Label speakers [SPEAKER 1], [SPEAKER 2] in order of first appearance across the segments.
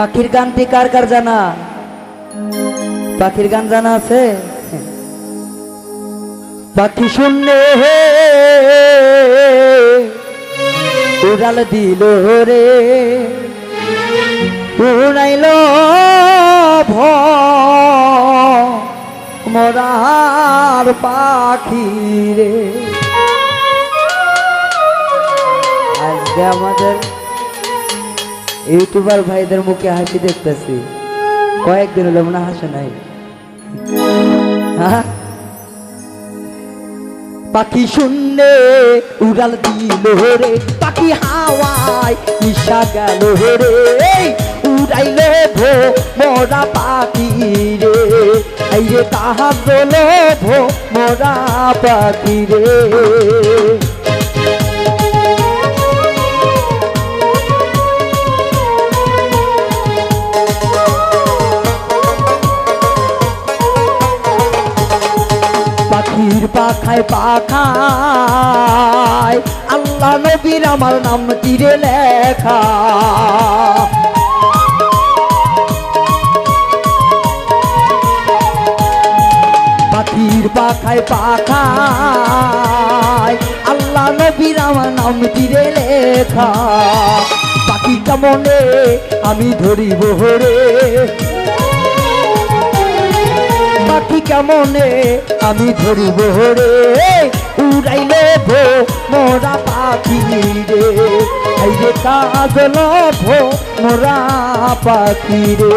[SPEAKER 1] পাখির গানটি কার কার জানা? পাখির গান জানা আছে? পাখি শুনলে উড়াল দিল রে, উড়াইল ভ, মরার পাখি রে। আজকে আমাদের ইউটিউবার ভাইদের মুখে হাসি দেখতেছি। কয়েকদিন হলো মনে হাসে নাই। হ্যাঁ? পাখি শুনলে উড়াল দিল রে, পাখি হাওয়ায় নিশা গেল রে। উড়াইল ভো মোরা পাখি রে এই রে তাহার ভো মোরা পাখি রে। পাখায় পাখায়। আল্লাহ নবীর আমার নাম তীরে লেখা। পাখির পাখায় পাখায়। আল্লাহ নবীর আমার নাম তীরে লেখা। পাখি কেমনে আমি ধরিব রে পাখি কেমনে আমি ধরিব রে? উড়াইলে ভো মোরা পাখি রে। আইরে কাজল ভো মোরা পাখি রে।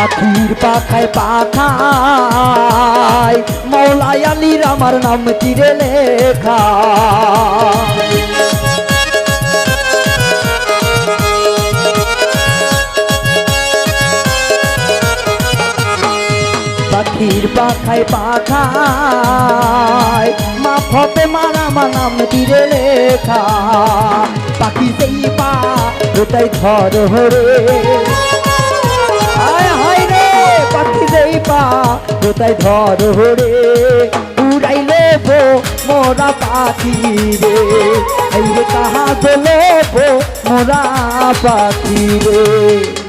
[SPEAKER 1] পাখির পাখায় পাখায় মৌলাই আলীর আমার নাম তীরে লেখা। পাখির পাখায় পাখায় মা ফতে মারা আমার নাম তীরে লেখা। পাখি সেই পা, ওটাই ধর হরে। পা কোথায় ধর হরে? উড়াইলে ভো মোরা পাখি রে। এই রে কাহা গেলে ভো মোরা পাখি রে।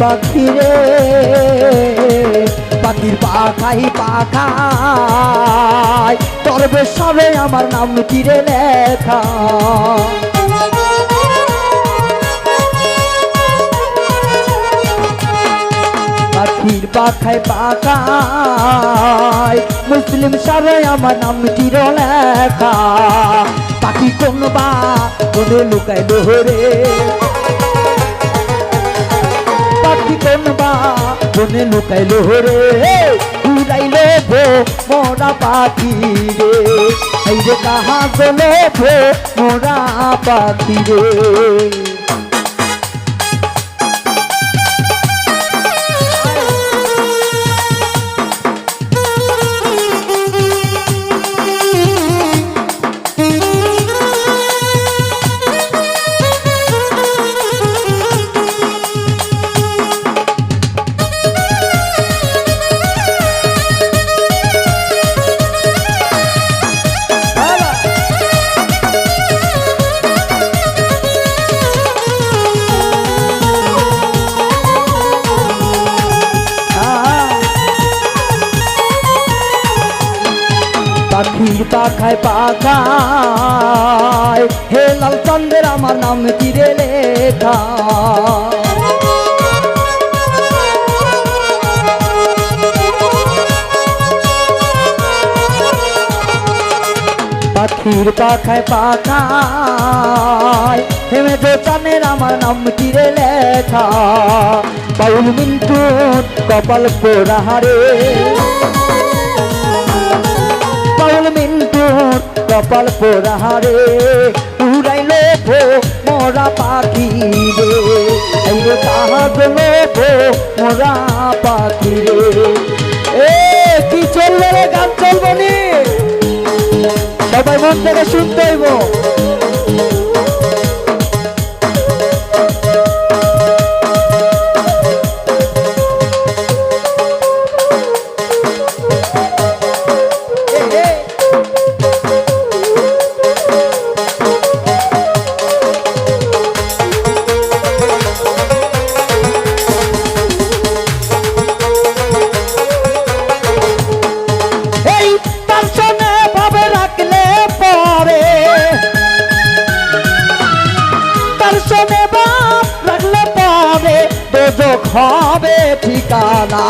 [SPEAKER 1] পাখি রে, পাখির পাখাই পাখাই, তোর বেশাবে আমার নাম তীরে লেখা? পাখির পাখায় পাখায় মুসলিম সারে আমার নাম তীর লেখা? পাখি কোনবা কোনে লুকাই লোহরে পাখি কোনবা কোনে লুকাই লোহরে উড়াই ভো মোরা পাখি রে। এই রে কাহা গলে ভো মোরা পাখি রে। পাখির পাখায় পাখায়। হে লাল চন্দ্রের আমার নাম চিরে লেখা। পাখির পাখায় পাখায়। হেমে যে চানের আমার নাম চিরে লেখা। বাউল মিন্টু কপাল পোড়াহারে মিন্টু কপাল পোড়াহারে উড়াইল ভো মোরা পাখি রে। এই তাহাজ লোভ মোরা পাখি রে। এ, কি চলবে গান চলবনি সবাই মন থেকে শুনতে হইব। ঠিকানা।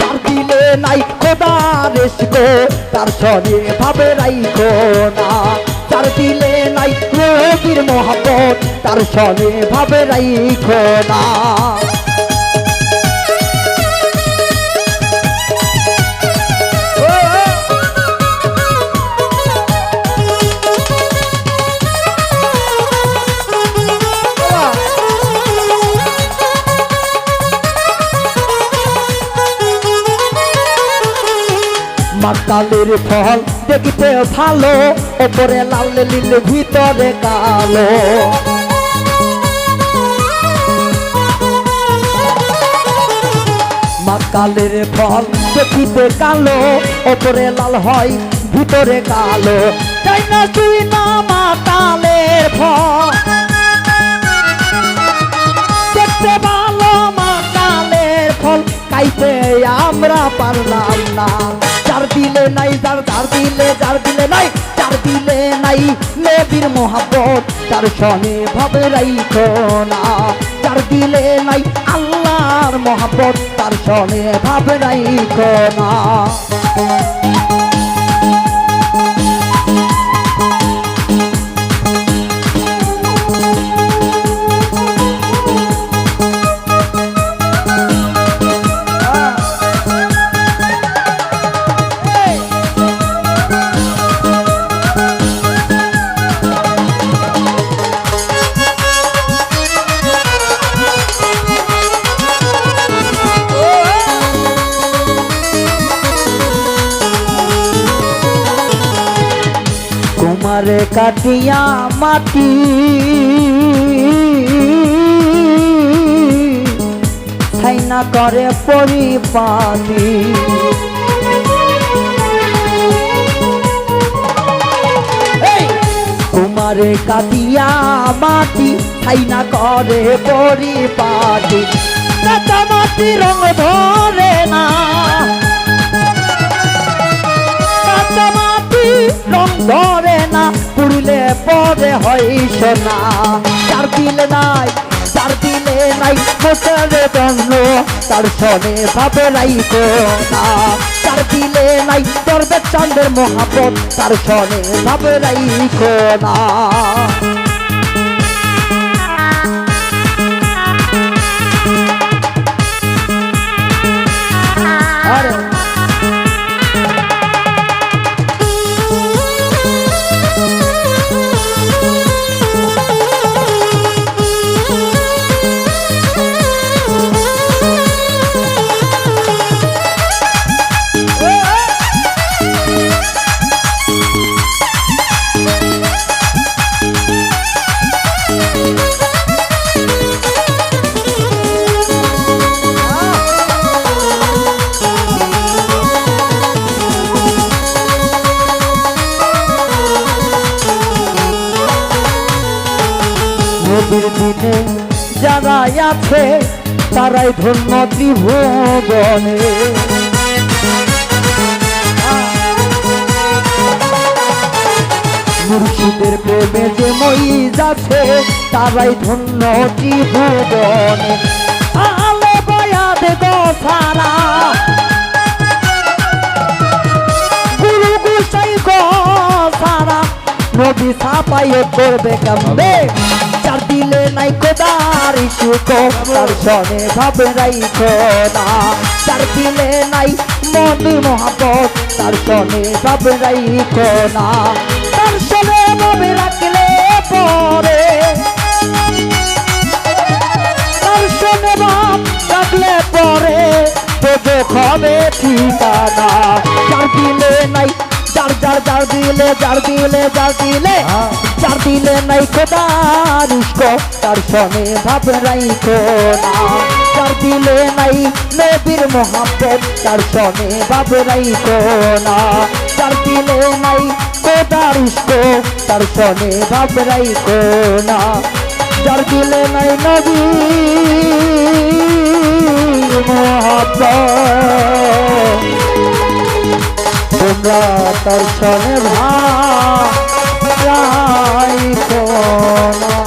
[SPEAKER 1] তার দিলে নাই খোদা রেসকো তার সনে ভাবে রাইখো না। তার দিলে নাই রবির মহাপত তার সনে ভাবে রাইখো না। মাকালের ফল দেখিতে ভালো, ওপরে লাল নীল, ভিতরে কালো। মাকালের ফল দেখিতে কালো, ওপরে লাল হয়, ভিতরে কালো। তাই না তুই না মাতালের ফল? খাইতে আমরা পারলাম না। চার দিলে নাই, যার চার দিলে চার দিলে নাই চার দিলে নাই নেবির মহাপত তার সনে ভাবে রাইখো না। চার দিলে নাই আল্লাহর মহাপত তার সনে ভাবে রাইখো না। কুমারে কাটিয়া মাটি। ছাইনা করে পরিপাটি! কুমারে কাটিয়া মাটি, ছাইনা করে পরিপাটি। মাটি রং ধরে না। রং ধরে না, পুড়লে পরে হয় সোনা চার দিলে নাই চার দিলে নাই মোটরে দন্ন তার সনে ভাবে রাইকো না। চার দিলে নাই দরবে চন্দ্রের মহাপত তার সনে ভাবে রাইকো না। নদীর দিনে যারা আছে, তারাই ধন্য ত্রিভুবনে প্রেমে যে মই যাচ্ছে তারাই ধন্য জীবনে আলে বয়াদ গো সারা নবী সাপাইয়ে করবে কামবে নাই কোদার সুখ তার সনে ভাবে রাইখো না চার দিলে নাই মন মহাপত তার সনে ভাবে রাইখো না তার সনে ভাবে রাখলে পরে। তার সনে ভাব রাখলে পরে। তোজো হবে ঠিকানা। যার দিলে নাই, যার যার যার দিলে যার দিলে যার দিলে। যার দিলে নাই খোদার উস্কো তার সনে ভাব রাইখো না। দিলে নাই নবীর মোহাম্মদ তার সনে ভাব রাইখো না। যার দিলে নাই খোদার উস্কো তার সনে ভাব রাইখো না। যার দিলে নাই নবী মোহাম্মদ তোমরা তার সনে ভাব નો